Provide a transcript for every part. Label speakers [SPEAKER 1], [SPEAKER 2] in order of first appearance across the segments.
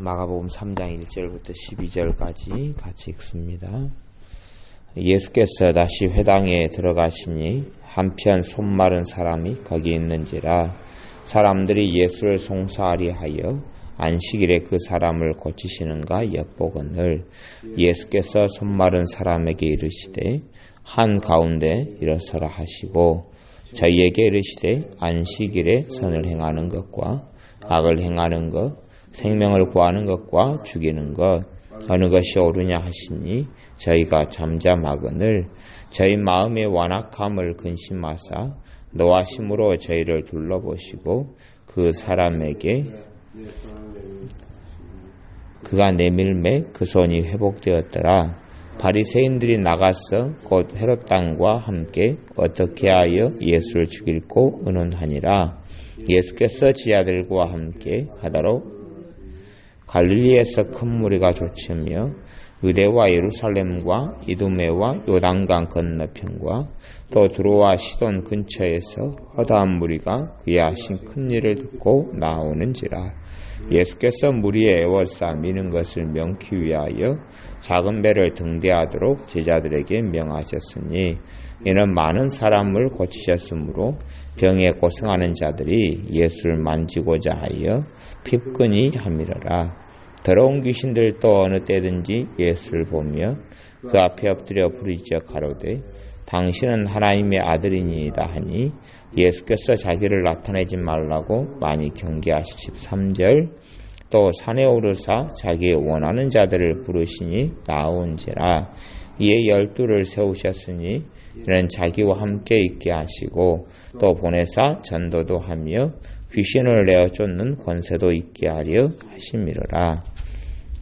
[SPEAKER 1] 마가복음 3장 1절부터 12절까지 같이 읽습니다. 예수께서 다시 회당에 들어가시니 한편 손 마른 사람이 거기 있는지라 사람들이 예수를 송사하리 하여 안식일에 그 사람을 고치시는가 엿보거늘 예수께서 손 마른 사람에게 이르시되 한 가운데 일어서라 하시고 저희에게 이르시되 안식일에 선을 행하는 것과 악을 행하는 것 생명을 구하는 것과 죽이는 것 어느 것이 옳으냐 하시니 저희가 잠잠하거늘 저희 마음의 완악함을 근심하사 노하심으로 저희를 둘러보시고 그 사람에게 그가 내밀매 그 손이 회복되었더라. 바리새인들이 나가서 곧 헤롯 땅과 함께 어떻게 하여 예수를 죽일고 의논하니라. 예수께서 지하들과 함께 하다로 갈릴리에서 큰 무리가 쫓으며 유대와 예루살렘과 이두메와 요단강 건너편과 또 두로와 시돈 근처에서 허다한 무리가 그의 하신 큰 일을 듣고 나오는지라 예수께서 무리의 애월사 미는 것을 명키 위하여 작은 배를 등대하도록 제자들에게 명하셨으니 이는 많은 사람을 고치셨으므로 병에 고생하는 자들이 예수를 만지고자 하여 핍근이 함이러라. 더러운 귀신들도 어느 때든지 예수를 보며 그 앞에 엎드려 부르짖어 가로되 당신은 하나님의 아들이니이다 하니 예수께서 자기를 나타내지 말라고 많이 경계하시 13절 또 산에 오르사 자기의 원하는 자들을 부르시니 나온지라. 이에 열두를 세우셨으니 이는 자기와 함께 있게 하시고 또 보내사 전도도 하며 귀신을 내어 쫓는 권세도 있게 하려 하심이로라.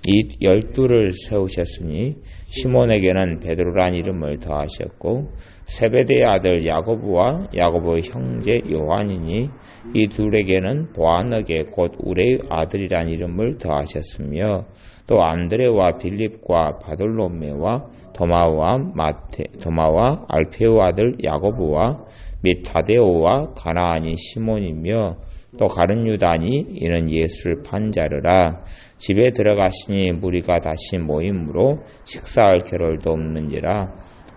[SPEAKER 1] 이 열두를 세우셨으니 시몬에게는 베드로란 이름을 더하셨고 세베대의 아들 야고보와 야고보의 형제 요한이니 이 둘에게는 보아너게 곧 우레의 아들이란 이름을 더하셨으며 또 안드레와 빌립과 바돌로메와 도마와 마테 도마와 알페오 아들 야고보와 및 타데오와 가나안이 시몬이며 또 가른 유다니 이는 예수를 판자르라. 집에 들어가시니 무리가 다시 모임으로 식사할 겨를도 없는지라.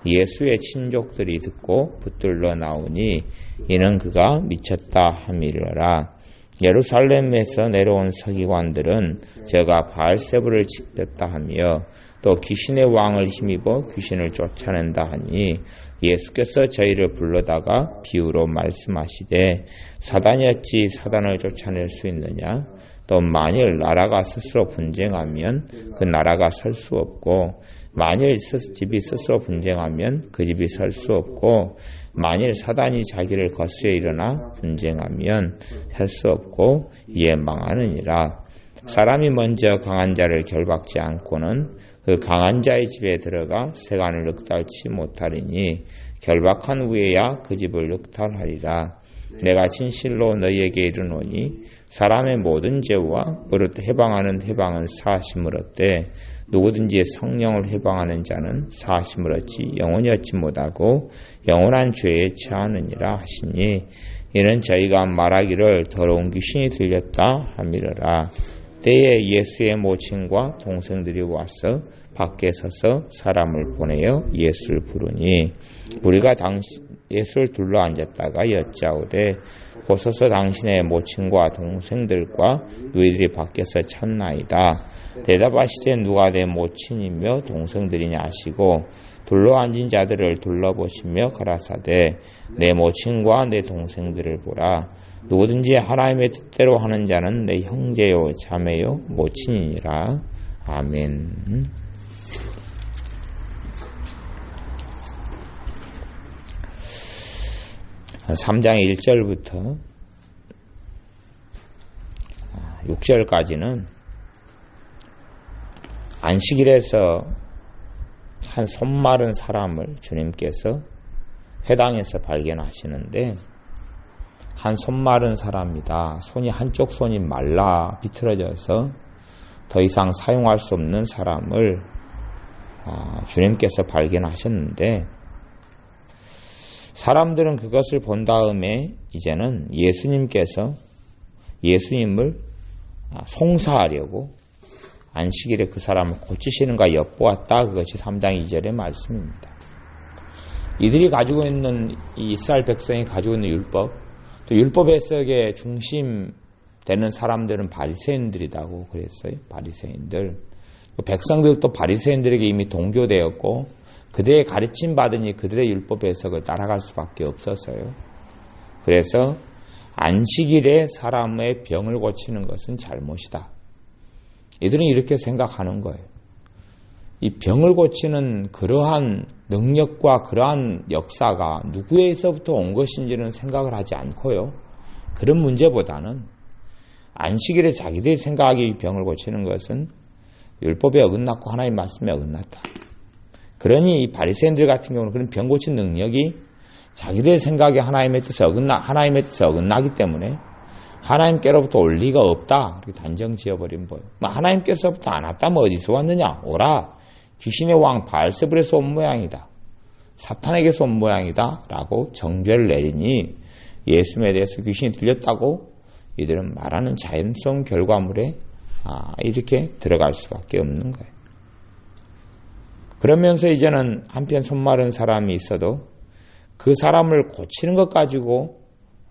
[SPEAKER 1] 예수의 친족들이 듣고 붙들러 나오니 이는 그가 미쳤다 함이러라. 예루살렘에서 내려온 서기관들은 제가 바알세부를 지켰다 하며 또 귀신의 왕을 힘입어 귀신을 쫓아낸다 하니 예수께서 저희를 불러다가 비유로 말씀하시되 사단이 어찌 사단을 쫓아낼 수 있느냐? 또 만일 나라가 스스로 분쟁하면 그 나라가 설 수 없고 만일 집이 스스로 분쟁하면 그 집이 설 수 없고 만일 사단이 자기를 거스에 일어나 분쟁하면 할 수 없고 이에 망하느니라. 사람이 먼저 강한 자를 결박지 않고는 그 강한 자의 집에 들어가 세간을 늑달치 못하리니 결박한 후에야 그 집을 늑탈하리라. 내가 진실로 너희에게 이르노니 사람의 모든 죄와 그릇 해방하는 해방은 사심을 얻되 누구든지 성령을 해방하는 자는 사심을 얻지 영원히 얻지 못하고 영원한 죄에 처하느니라 하시니 이는 저희가 말하기를 더러운 귀신이 들렸다 함이러라. 때에 예수의 모친과 동생들이 와서 밖에 서서 사람을 보내어 예수를 부르니 우리가 당신 예수를 둘러 앉았다가 여짜오되 보소서 당신의 모친과 동생들과 너희들이 밖에서 찾나이다. 대답하시되 누가 내 모친이며 동생들이냐 하시고 둘러 앉은 자들을 둘러보시며 가라사대 내 모친과 내 동생들을 보라. 누구든지 하나님의 뜻대로 하는 자는 내 형제요 자매요 모친이니라. 아멘. 3장 1절부터 6절까지는 안식일에서 한 손 마른 사람을 주님께서 회당에서 발견하시는데 한 손 마른 사람이다. 손이 한쪽 손이 말라 비틀어져서 더 이상 사용할 수 없는 사람을 아, 주님께서 발견하셨는데 사람들은 그것을 본 다음에 이제는 예수님께서 예수님을 아, 송사하려고 안식일에 그 사람을 고치시는가 엿보았다. 그것이 3장 2절의 말씀입니다. 이들이 가지고 있는 이 이스라엘 백성이 가지고 있는 율법, 또 율법 해석의 중심 되는 사람들은 바리새인들이라고 그랬어요. 바리새인들. 백성들도 바리새인들에게 이미 동조되었고 그들의 가르침 받으니 그들의 율법 해석을 따라갈 수밖에 없었어요. 그래서 안식일에 사람의 병을 고치는 것은 잘못이다. 이들은 이렇게 생각하는 거예요. 이 병을 고치는 그러한 능력과 그러한 역사가 누구에서부터 온 것인지는 생각을 하지 않고요. 그런 문제보다는 안식일에 자기들이 생각하기 병을 고치는 것은 율법에 어긋났고 하나님 말씀에 어긋났다. 그러니 이 바리새인들 같은 경우는 그런 병 고친 능력이 자기들 생각에 하나님의 뜻에 어긋나 하나님의 뜻에 어긋나기 때문에 하나님께로부터 올 리가 없다. 이렇게 단정 지어버린 거예요. 뭐 하나님께서부터 안 왔다면 어디서 왔느냐? 오라. 귀신의 왕 바알세불에서 온 모양이다. 사탄에게서 온 모양이다. 라고 정죄를 내리니 예수님에 대해서 귀신이 들렸다고 이들은 말하는 자연성 결과물에 아, 이렇게 들어갈 수밖에 없는 거예요. 그러면서 이제는 한편 손마른 사람이 있어도 그 사람을 고치는 것 가지고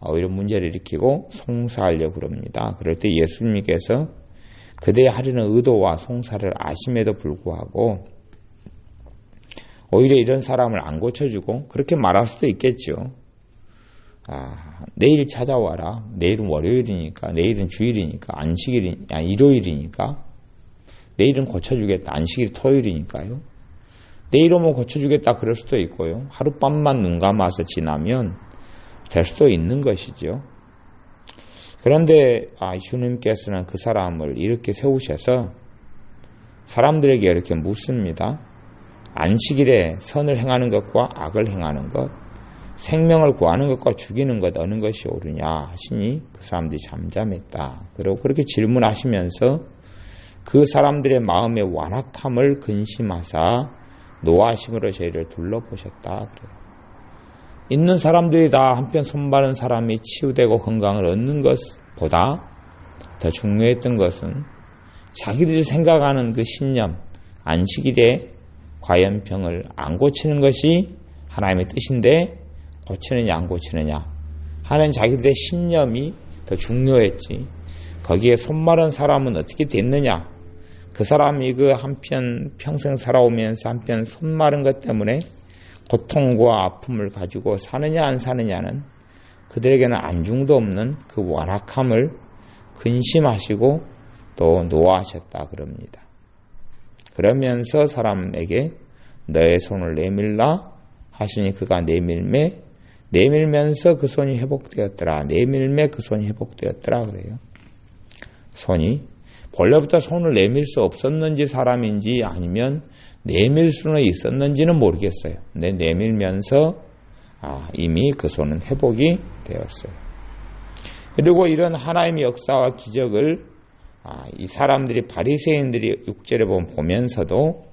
[SPEAKER 1] 오히려 문제를 일으키고 송사하려고 그럽니다. 그럴 때 예수님께서 그대의 하려는 의도와 송사를 아심에도 불구하고 오히려 이런 사람을 안 고쳐주고 그렇게 말할 수도 있겠죠. 아, 내일 찾아와라. 내일은 월요일이니까, 내일은 주일이니까, 안식일이, 아, 일요일이니까, 내일은 고쳐주겠다. 안식일 토요일이니까요. 내일 오면 고쳐주겠다. 그럴 수도 있고요. 하룻밤만 눈 감아서 지나면 될 수도 있는 것이죠. 그런데 아, 주님께서는 그 사람을 이렇게 세우셔서 사람들에게 이렇게 묻습니다. 안식일에 선을 행하는 것과 악을 행하는 것, 생명을 구하는 것과 죽이는 것 어느 것이 옳으냐 하시니 그 사람들이 잠잠했다. 그리고 그렇게 질문하시면서 그 사람들의 마음의 완악함을 근심하사 노하심으로 저희를 둘러보셨다. 있는 사람들이 다 한편 손바른 사람이 치유되고 건강을 얻는 것보다 더 중요했던 것은 자기들이 생각하는 그 신념, 안식일에 과연 병을 안 고치는 것이 하나님의 뜻인데 고치느냐 안 고치느냐 하는 자기들의 신념이 더 중요했지. 거기에 손마른 사람은 어떻게 됐느냐? 그 사람이 그 한편 평생 살아오면서 한편 손마른 것 때문에 고통과 아픔을 가지고 사느냐 안 사느냐는 그들에게는 안중도 없는 그 완악함을 근심하시고 또 노하셨다 그럽니다. 그러면서 사람에게 너의 손을 내밀라 하시니 그가 내밀매 내밀면서 그 손이 회복되었더라. 내밀매 그 손이 회복되었더라 그래요. 손이 본래부터 손을 내밀 수 없었는지 사람인지 아니면 내밀 수는 있었는지는 모르겠어요. 근데 내밀면서 아, 이미 그 손은 회복이 되었어요. 그리고 이런 하나님의 역사와 기적을 아, 이 사람들이 바리새인들이 보면 보면서도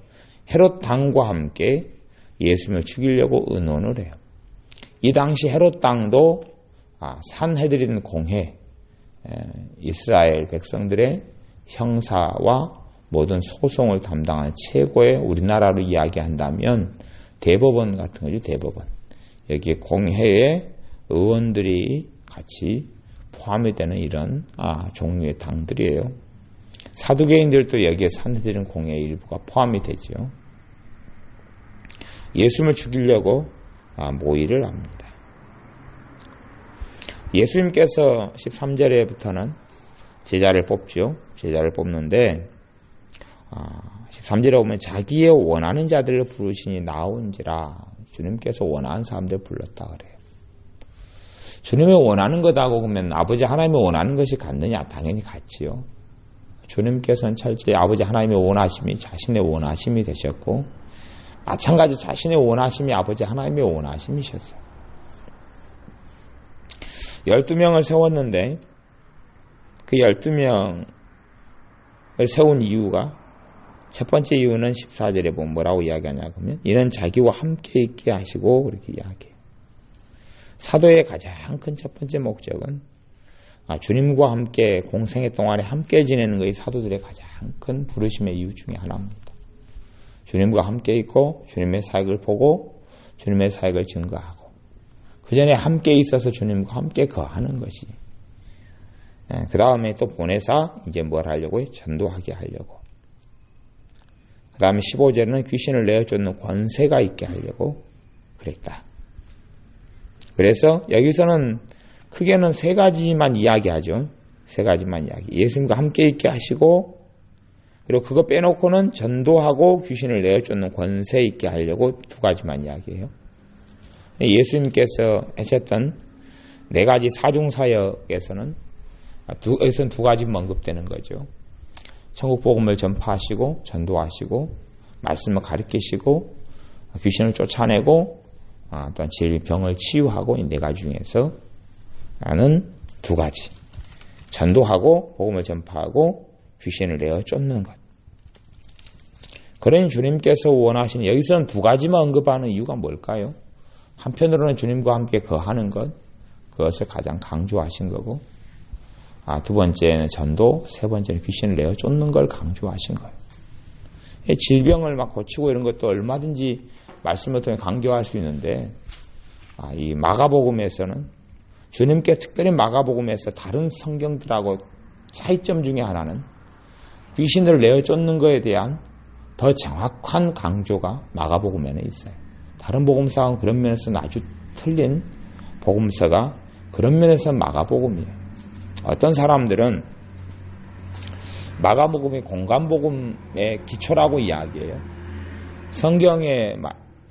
[SPEAKER 1] 헤롯 당과 함께 예수님을 죽이려고 의논을 해요. 이 당시 헤롯 당도 아, 산해드린 공회 이스라엘 백성들의 형사와 모든 소송을 담당하는 최고의 우리나라로 이야기한다면 대법원 같은 거죠 대법원 여기에 공회에 의원들이 같이 포함이 되는 이런 아, 종류의 당들이에요. 사두개인들도 여기에 산해드린 공회의 일부가 포함이 되죠. 예수님을 죽이려고 아, 모의를 합니다. 예수님께서 13절에부터는 제자를 뽑죠. 제자를 뽑는데 13절에 아, 보면 자기의 원하는 자들을 부르시니 나온지라 주님께서 원하는 사람들 불렀다 그래요. 주님이 원하는 것하고 그러면 아버지 하나님이 원하는 것이 같느냐? 당연히 같지요. 주님께서는 철저히 아버지 하나님의 원하심이 자신의 원하심이 되셨고 마찬가지 자신의 원하심이 아버지 하나님의 원하심이셨어요. 12명을 세웠는데 그 12명을 세운 이유가 첫 번째 이유는 14절에 보면 뭐라고 이야기하냐 그러면 이는 자기와 함께 있게 하시고 그렇게 이야기해요. 사도의 가장 큰 첫 번째 목적은 아, 주님과 함께 공생의 동안에 함께 지내는 것이 사도들의 가장 큰 부르심의 이유 중에 하나입니다. 주님과 함께 있고 주님의 사역을 보고 주님의 사역을 증거하고 그 전에 함께 있어서 주님과 함께 거하는 것이 예, 그 다음에 또 보내사 이제 뭘 하려고 전도하게 하려고 그 다음에 15절에는 귀신을 내어쫓는 권세가 있게 하려고 그랬다. 그래서 여기서는 크게는 세 가지만 이야기하죠. 세 가지만 이야기. 예수님과 함께 있게 하시고 그리고 그거 빼놓고는 전도하고 귀신을 내어쫓는 권세 있게 하려고 두 가지만 이야기해요. 예수님께서 하셨던 네 가지 사중사역에서는 두, 여기서는 두 가지 언급되는 거죠. 천국 복음을 전파하시고 전도하시고 말씀을 가르치시고 귀신을 쫓아내고 아, 또한 질병을 치유하고 이 네 가지 중에서 나는 두 가지 전도하고 복음을 전파하고 귀신을 내어 쫓는 것. 그러니 주님께서 원하시는 여기서는 두 가지만 언급하는 이유가 뭘까요? 한편으로는 주님과 함께 거하는 것 그것을 가장 강조하신 거고 아, 두 번째는 전도, 세 번째는 귀신을 내어 쫓는 걸 강조하신 거예요. 질병을 막 고치고 이런 것도 얼마든지 말씀을 통해 강조할 수 있는데 아, 이 마가복음에서는 주님께 특별히 마가복음에서 다른 성경들하고 차이점 중에 하나는 귀신을 내어 쫓는 것에 대한 더 정확한 강조가 마가복음에는 있어요. 다른 복음사는 그런 면에서는 아주 틀린 복음서가 그런 면에서 마가복음이에요. 어떤 사람들은 마가복음이 공간복음의 기초라고 이야기해요. 성경의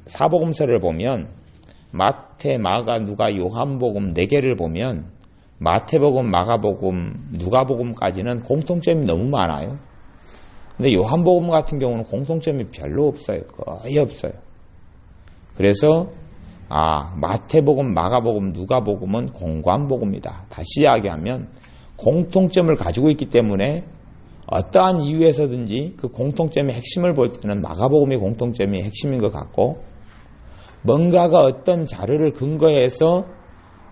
[SPEAKER 1] 사복음서를 보면 마태, 마가, 누가, 요한복음 네 개를 보면 마태복음, 마가복음, 누가복음까지는 공통점이 너무 많아요. 근데 요한복음 같은 경우는 공통점이 별로 없어요. 거의 없어요. 그래서 아, 마태복음, 마가복음, 누가복음은 공관복음이다. 다시 이야기하면 공통점을 가지고 있기 때문에 어떠한 이유에서든지 그 공통점의 핵심을 볼 때는 마가복음의 공통점이 핵심인 것 같고 뭔가가 어떤 자료를 근거해서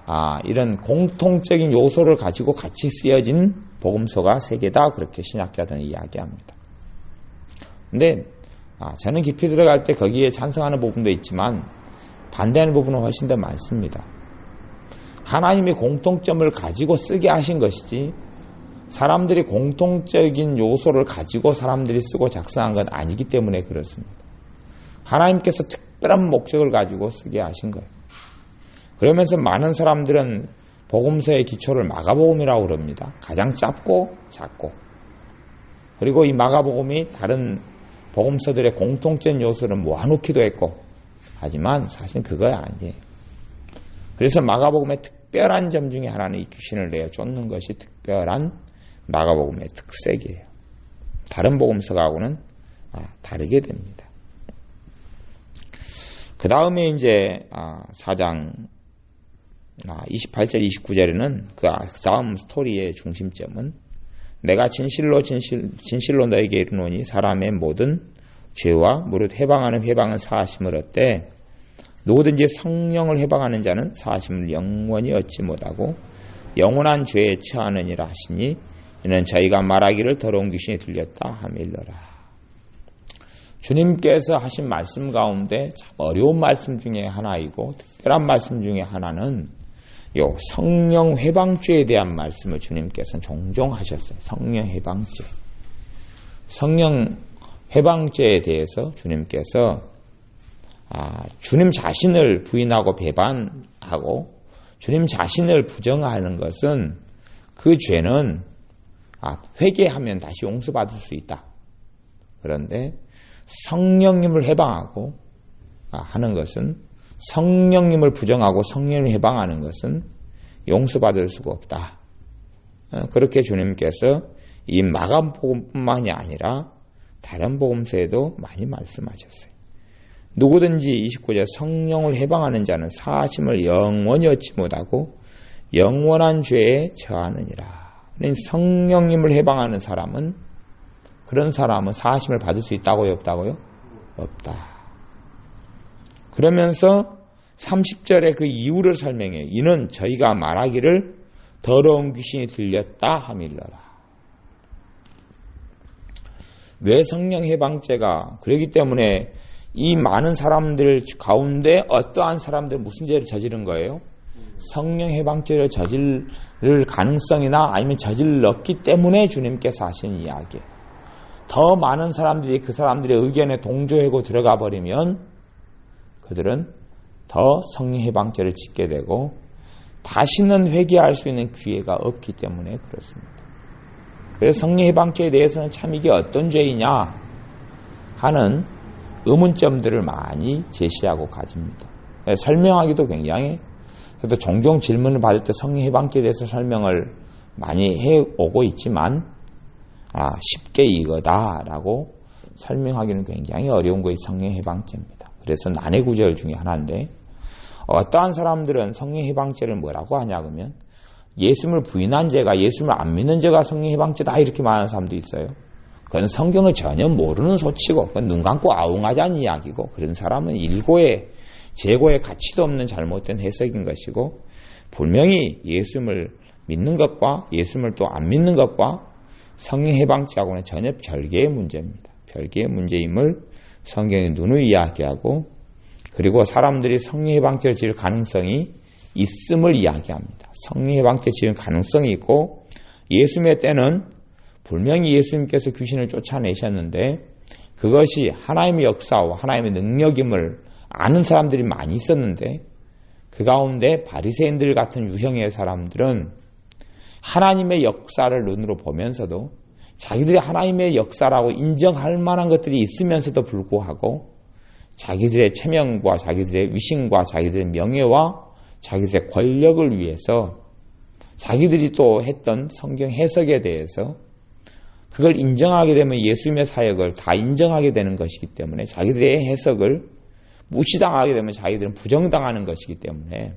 [SPEAKER 1] 아, 이런 공통적인 요소를 가지고 같이 쓰여진 복음서가 세 개다 그렇게 신학자들은 이야기합니다. 근데 아, 저는 깊이 들어갈 때 거기에 찬성하는 부분도 있지만 반대하는 부분은 훨씬 더 많습니다. 하나님이 공통점을 가지고 쓰게 하신 것이지 사람들이 공통적인 요소를 가지고 사람들이 쓰고 작성한 건 아니기 때문에 그렇습니다. 하나님께서 특 별한 목적을 가지고 쓰게 하신 거예요. 그러면서 많은 사람들은 복음서의 기초를 마가복음이라고 그럽니다. 가장 짧고 작고 그리고 이 마가복음이 다른 복음서들의 공통된 요소를 모아놓기도 했고 하지만 사실 그거 아니에요. 그래서 마가복음의 특별한 점 중에 하나는 이 귀신을 내어 쫓는 것이 특별한 마가복음의 특색이에요. 다른 복음서하고는 아, 다르게 됩니다. 그 다음에 이제 4장 28절 29절에는 그 다음 스토리의 중심점은 내가 진실로 진실, 진실로 너에게 이르노니 사람의 모든 죄와 무릇 해방하는 해방은 사하심을 얻되 누구든지 성령을 해방하는 자는 사하심을 영원히 얻지 못하고 영원한 죄에 처하느니라 하시니 이는 저희가 말하기를 더러운 귀신이 들렸다 하밀러라. 주님께서 하신 말씀 가운데 참 어려운 말씀 중에 하나이고 특별한 말씀 중에 하나는 요 성령 해방죄에 대한 말씀을 주님께서는 종종 하셨어요. 성령 해방죄. 성령 해방죄에 대해서 주님께서 아, 주님 자신을 부인하고 배반하고 주님 자신을 부정하는 것은 그 죄는 아, 회개하면 다시 용서받을 수 있다. 그런데 성령님을 해방하고 아, 하는 것은 성령님을 부정하고 성령을 해방하는 것은 용서받을 수가 없다. 어, 그렇게 주님께서 이 마감복음뿐만이 아니라 다른 복음서에도 많이 말씀하셨어요. 누구든지 29절 성령을 해방하는 자는 사심을 영원히 얻지 못하고 영원한 죄에 처하느니라. 성령님을 해방하는 사람은 그런 사람은 사심을 받을 수 있다고요, 없다고요? 없다. 그러면서 30절에 그 이유를 설명해요. 이는 저희가 말하기를 더러운 귀신이 들렸다 하밀러라. 왜 성령 해방죄가 그러기 때문에 이 많은 사람들 가운데 어떠한 사람들 무슨 죄를 저지른 거예요? 성령 해방죄를 저질 가능성이나 아니면 저질렀기 때문에 주님께서 하신 이야기. 더 많은 사람들이 그 사람들의 의견에 동조하고 들어가 버리면 그들은 더 성령 해방죄를 짓게 되고 다시는 회개할 수 있는 기회가 없기 때문에 그렇습니다. 그래서 성령 해방죄에 대해서는 참 이게 어떤 죄이냐 하는 의문점들을 많이 제시하고 가집니다. 설명하기도 굉장히 그래도 종종 질문을 받을 때 성령 해방죄에 대해서 설명을 많이 해 오고 있지만 아, 쉽게 이거다라고 설명하기는 굉장히 어려운 것이 성령 해방죄입니다. 그래서 난해 구절 중에 하나인데 어떠한 사람들은 성령 해방죄를 뭐라고 하냐 그러면 예수님을 부인한 죄가 예수님을 안 믿는 죄가 성령 해방죄다 이렇게 말하는 사람도 있어요. 그건 성경을 전혀 모르는 소치고 그건 눈 감고 아웅하자는 이야기고 그런 사람은 일고의 재고의 가치도 없는 잘못된 해석인 것이고 분명히 예수님을 믿는 것과 예수님을 또안 믿는 것과 성령 해방죄하고는 전혀 별개의 문제입니다. 별개의 문제임을 성경이 눈을 이야기하고 그리고 사람들이 성령 해방죄를 지을 가능성이 있음을 이야기합니다. 성령 해방죄 지을 가능성이 있고 예수님의 때는 분명히 예수님께서 귀신을 쫓아내셨는데 그것이 하나님의 역사와 하나님의 능력임을 아는 사람들이 많이 있었는데 그 가운데 바리새인들 같은 유형의 사람들은 하나님의 역사를 눈으로 보면서도 자기들이 하나님의 역사라고 인정할 만한 것들이 있으면서도 불구하고 자기들의 체면과 자기들의 위신과 자기들의 명예와 자기들의 권력을 위해서 자기들이 또 했던 성경 해석에 대해서 그걸 인정하게 되면 예수님의 사역을 다 인정하게 되는 것이기 때문에 자기들의 해석을 무시당하게 되면 자기들은 부정당하는 것이기 때문에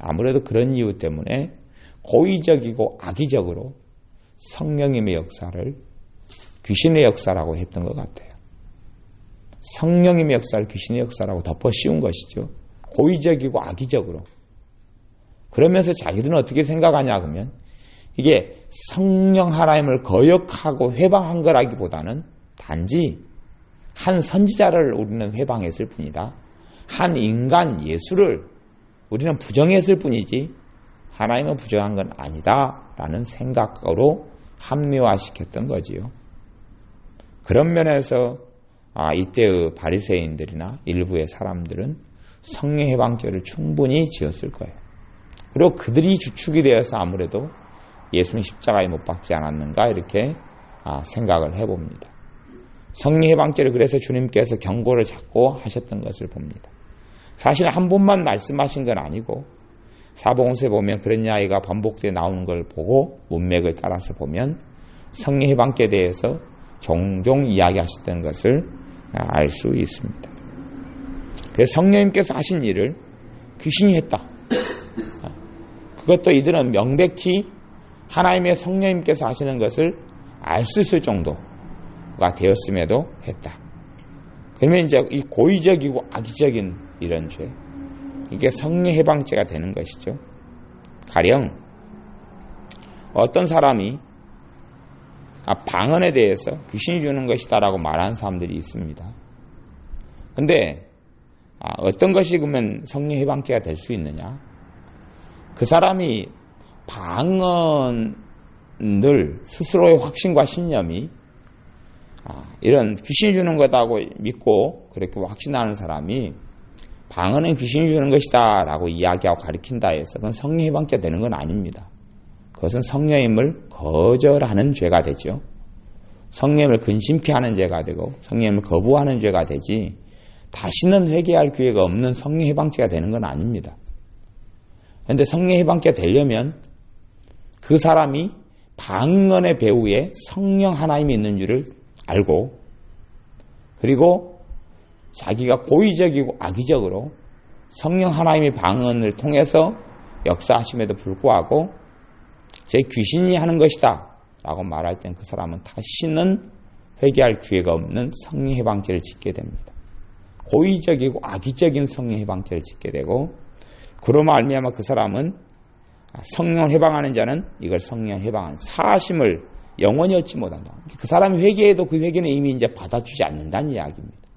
[SPEAKER 1] 아무래도 그런 이유 때문에 고의적이고 악의적으로 성령님의 역사를 귀신의 역사라고 했던 것 같아요. 성령님의 역사를 귀신의 역사라고 덮어 씌운 것이죠. 고의적이고 악의적으로. 그러면서 자기들은 어떻게 생각하냐 그러면 이게 성령 하나님을 거역하고 회방한 거라기보다는 단지 한 선지자를 우리는 회방했을 뿐이다. 한 인간 예수를 우리는 부정했을 뿐이지 하나님은 부정한 건 아니다. 라는 생각으로 합리화시켰던 거지요. 그런 면에서 아, 이때의 바리새인들이나 일부의 사람들은 성령 해방죄를 충분히 지었을 거예요. 그리고 그들이 주축이 되어서 아무래도 예수님 십자가에 못 박지 않았는가 이렇게 아, 생각을 해봅니다. 성령 해방죄를 그래서 주님께서 경고를 잡고 하셨던 것을 봅니다. 사실 한 번만 말씀하신 건 아니고 사복음서에 보면 그런 이야기가 반복되어 나오는 걸 보고 문맥을 따라서 보면 성령 해방죄에 대해서 종종 이야기하셨던 것을 알 수 있습니다. 그래서 성령님께서 하신 일을 귀신이 했다. 그것도 이들은 명백히 하나님의 성령님께서 하시는 것을 알 수 있을 정도가 되었음에도 했다. 그러면 이제 이 고의적이고 악의적인 이런 죄, 이게 성령 해방죄가 되는 것이죠. 가령 어떤 사람이 아, 방언에 대해서 귀신이 주는 것이다라고 말하는 사람들이 있습니다. 근데 아, 어떤 것이 그러면 성령 해방죄가 될 수 있느냐? 그 사람이 방언을 스스로의 확신과 신념이 아, 이런 귀신이 주는 거다고 믿고 그렇게 확신하는 사람이 방언은 귀신이 주는 것이다 라고 이야기하고 가리킨다 해서 그건 성령 해방죄 되는 건 아닙니다. 그것은 성령임을 거절하는 죄가 되죠. 성령을 근심피하는 죄가 되고 성령을 거부하는 죄가 되지 다시는 회개할 기회가 없는 성령 해방죄가 되는 건 아닙니다. 그런데 성령 해방죄 되려면 그 사람이 방언의 배후에 성령 하나님이 있는 줄을 알고 그리고 자기가 고의적이고 악의적으로 성령 하나님의 방언을 통해서 역사하심에도 불구하고 제 귀신이 하는 것이다 라고 말할 땐 그 사람은 다시는 회개할 기회가 없는 성령 해방죄를 짓게 됩니다. 고의적이고 악의적인 성령 해방죄를 짓게 되고 그로 말미암아 그 사람은 성령 해방하는 자는 이걸 성령 해방한 사심을 영원히 얻지 못한다. 그 사람이 회개해도 그 회개는 이미 이제 받아주지 않는다는 이야기입니다.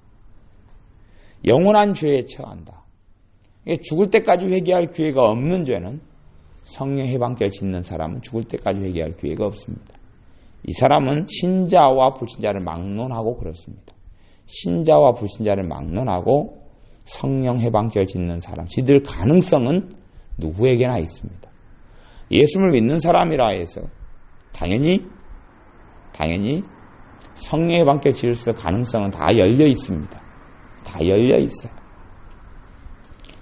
[SPEAKER 1] 영원한 죄에 처한다. 죽을 때까지 회개할 기회가 없는 죄는 성령 해방죄를 짓는 사람은 죽을 때까지 회개할 기회가 없습니다. 이 사람은 신자와 불신자를 막론하고 그렇습니다. 신자와 불신자를 막론하고 성령 해방죄를 짓는 사람, 지들 가능성은 누구에게나 있습니다. 예수를 믿는 사람이라 해서 당연히 당연히 성령 해방죄 지을 가능성은 다 열려 있습니다. 다 열려 있어요.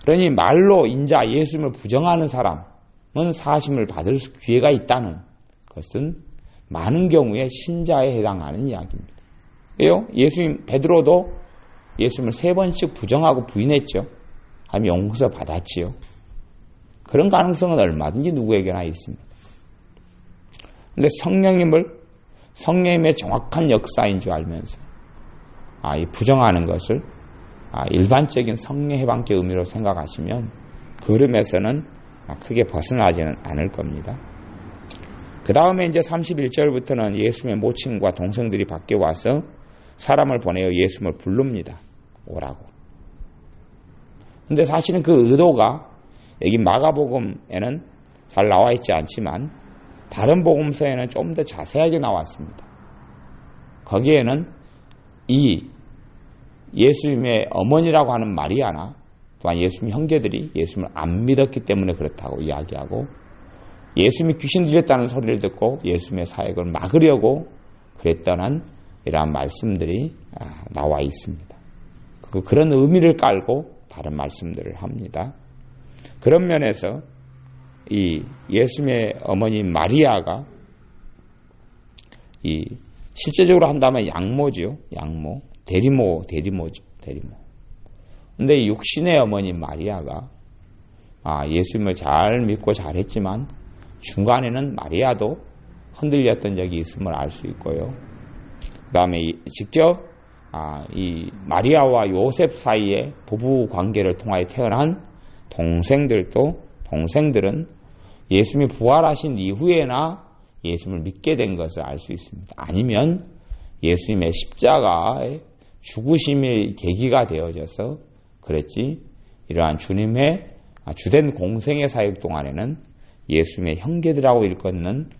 [SPEAKER 1] 그러니 말로 인자 예수님을 부정하는 사람은 사심을 받을 기회가 있다는 것은 많은 경우에 신자에 해당하는 이야기입니다. 왜요? 예수님 베드로도 예수님을 세 번씩 부정하고 부인했죠. 하면 용서 받았지요. 그런 가능성은 얼마든지 누구에게나 있습니다. 근데 성령님을 성령님의 정확한 역사인 줄 알면서 아, 이 부정하는 것을 아, 일반적인 성령 해방적 의미로 생각하시면 그름에서는 크게 벗어나지는 않을 겁니다. 그 다음에 이제 31절부터는 예수님의 모친과 동생들이 밖에 와서 사람을 보내어 예수님을 부릅니다. 오라고. 근데 사실은 그 의도가 여기 마가복음에는 잘 나와 있지 않지만 다른 복음서에는 좀 더 자세하게 나왔습니다. 거기에는 이 예수님의 어머니라고 하는 마리아나 또한 예수님 형제들이 예수님을 안 믿었기 때문에 그렇다고 이야기하고 예수님이 귀신 들렸다는 소리를 듣고 예수님의 사역을 막으려고 그랬다는 이러한 말씀들이 아, 나와 있습니다. 그, 그런 의미를 깔고 다른 말씀들을 합니다. 그런 면에서 이 예수님의 어머니 마리아가 이 실제적으로 한다면 양모죠. 양모. 대리모, 대리모죠. 대리모. 근데 육신의 어머니 마리아가 아, 예수님을 잘 믿고 잘했지만 중간에는 마리아도 흔들렸던 적이 있음을 알 수 있고요. 그 다음에 직접 아, 이 마리아와 요셉 사이의 부부 관계를 통하여 태어난 동생들도 동생들은 예수님이 부활하신 이후에나 예수님을 믿게 된 것을 알 수 있습니다. 아니면 예수님의 십자가의 죽으심의 계기가 되어져서 그랬지 이러한 주님의 주된 공생의 사역 동안에는 예수님의 형제들하고 일컫는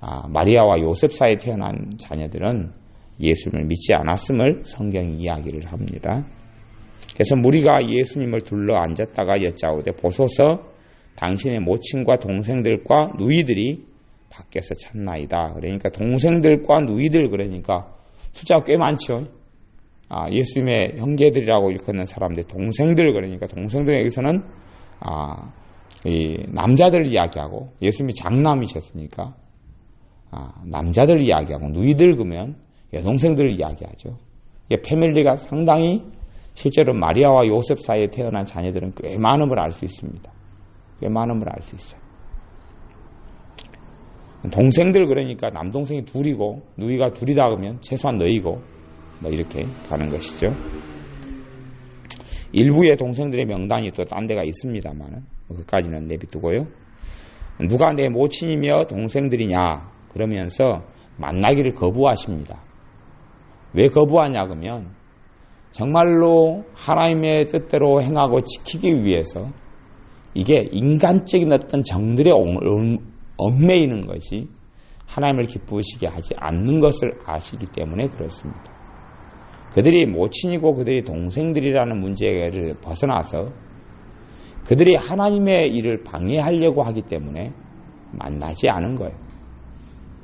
[SPEAKER 1] 아, 마리아와 요셉 사이에 태어난 자녀들은 예수님을 믿지 않았음을 성경이 이야기를 합니다. 그래서 무리가 예수님을 둘러 앉았다가 여짜오되 보소서 당신의 모친과 동생들과 누이들이 밖에서 찾나이다. 그러니까 동생들과 누이들 그러니까 숫자가 꽤 많죠. 아, 예수님의 형제들이라고 일컫는 사람들, 동생들 그러니까 동생들 여기서는 아, 이 남자들 이야기하고 예수님이 장남이셨으니까 아, 남자들 이야기하고 누이들 그러면 여동생들을 이야기하죠. 이 패밀리가 상당히 실제로 마리아와 요셉 사이에 태어난 자녀들은 꽤 많음을 알 수 있습니다. 꽤 많음을 알 수 있어요. 동생들 그러니까 남동생이 둘이고 누이가 둘이다 그러면 최소한 너희고 뭐 이렇게 가는 것이죠. 일부의 동생들의 명단이 또 딴 데가 있습니다만 그까지는 내비두고요. 누가 내 모친이며 동생들이냐 그러면서 만나기를 거부하십니다. 왜 거부하냐 그러면 정말로 하나님의 뜻대로 행하고 지키기 위해서 이게 인간적인 어떤 정들의 얽매이는 것이 하나님을 기쁘시게 하지 않는 것을 아시기 때문에 그렇습니다. 그들이 모친이고 그들이 동생들이라는 문제를 벗어나서 그들이 하나님의 일을 방해하려고 하기 때문에 만나지 않은 거예요.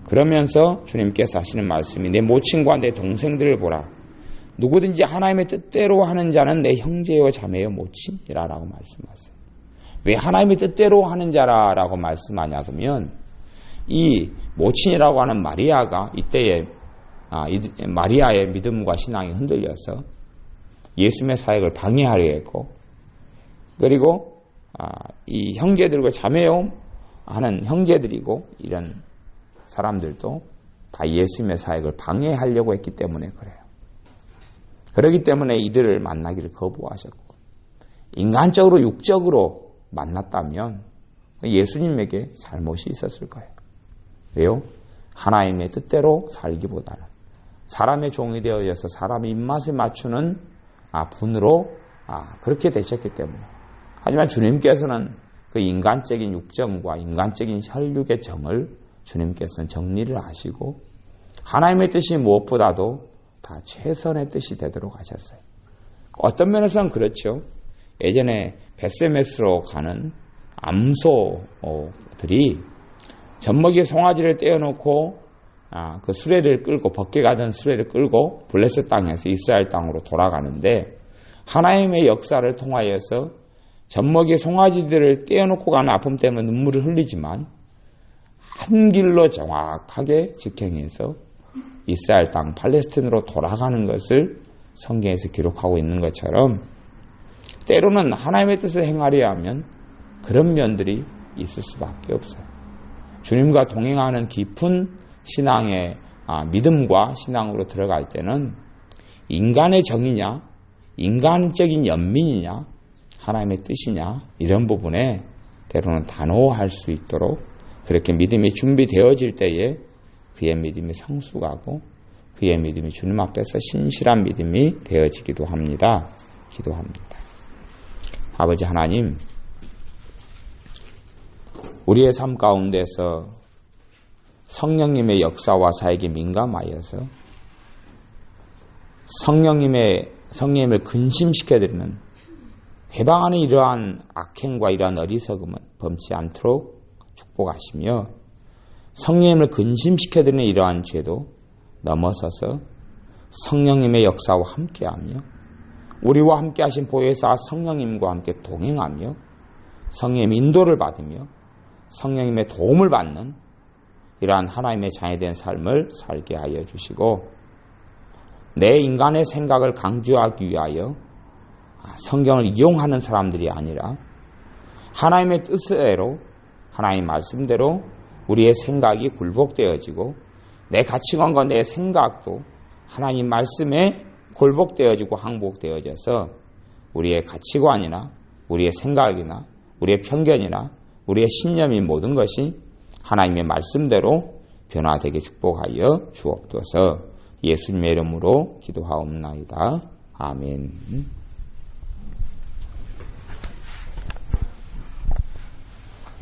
[SPEAKER 1] 그러면서 주님께서 하시는 말씀이 내 모친과 내 동생들을 보라. 누구든지 하나님의 뜻대로 하는 자는 내 형제요 자매요 모친이라라고 말씀하세요. 왜 하나님의 뜻대로 하는 자라라고 말씀하냐 그러면 이 모친이라고 하는 마리아가 이때에 아, 마리아의 믿음과 신앙이 흔들려서 예수님의 사역을 방해하려 했고 그리고 아, 이 형제들과 자매요 하는 형제들이고 이런 사람들도 다 예수님의 사역을 방해하려고 했기 때문에 그래요. 그렇기 때문에 이들을 만나기를 거부하셨고 인간적으로 육적으로 만났다면 예수님에게 잘못이 있었을 거예요. 왜요? 하나님의 뜻대로 살기보다는 사람의 종이 되어져서 사람의 입맛에 맞추는 아, 분으로 아, 그렇게 되셨기 때문에. 하지만 주님께서는 그 인간적인 육정과 인간적인 혈육의 정을 주님께서는 정리를 하시고 하나님의 뜻이 무엇보다도 다 최선의 뜻이 되도록 하셨어요. 어떤 면에서는 그렇죠. 예전에 베세메스로 가는 암소들이 젖먹이 송아지를 떼어놓고 아, 그 수레를 끌고 벗게 가던 수레를 끌고 블레스 땅에서 이스라엘 땅으로 돌아가는데 하나님의 역사를 통하여서 젖먹이 송아지들을 떼어놓고 가는 아픔 때문에 눈물을 흘리지만 한 길로 정확하게 직행해서 이스라엘 땅 팔레스틴으로 돌아가는 것을 성경에서 기록하고 있는 것처럼 때로는 하나님의 뜻을 행하려 하면 그런 면들이 있을 수밖에 없어요. 주님과 동행하는 깊은 신앙의 아, 믿음과 신앙으로 들어갈 때는 인간의 정이냐, 인간적인 연민이냐, 하나님의 뜻이냐, 이런 부분에 때로는 단호할 수 있도록 그렇게 믿음이 준비되어질 때에 그의 믿음이 성숙하고 그의 믿음이 주님 앞에서 신실한 믿음이 되어지기도 합니다. 기도합니다. 아버지 하나님, 우리의 삶 가운데서 성령님의 역사와 사역에 민감하여서 성령님의 성령님을 근심시켜드리는 해방하는 이러한 악행과 이러한 어리석음은 범치 않도록 축복하시며 성령님을 근심시켜드리는 이러한 죄도 넘어서서 성령님의 역사와 함께하며 우리와 함께 하신 보혜사 성령님과 함께 동행하며 성령님의 인도를 받으며 성령님의 도움을 받는 이러한 하나님의 자녀된 삶을 살게 하여 주시고 내 인간의 생각을 강조하기 위하여 성경을 이용하는 사람들이 아니라 하나님의 뜻대로 하나님 말씀대로 우리의 생각이 굴복되어지고 내 가치관과 내 생각도 하나님 말씀에 굴복되어지고 항복되어져서 우리의 가치관이나 우리의 생각이나 우리의 편견이나 우리의 신념이 모든 것이 하나님의 말씀대로 변화되게 축복하여 주옵소서 예수님의 이름으로 기도하옵나이다. 아멘.